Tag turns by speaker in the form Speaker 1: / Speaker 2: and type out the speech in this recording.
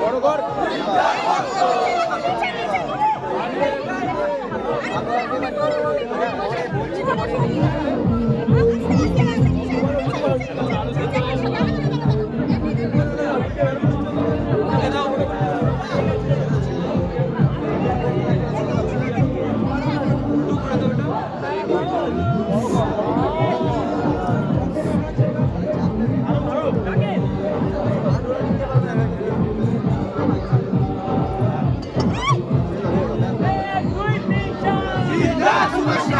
Speaker 1: বড় Let's go.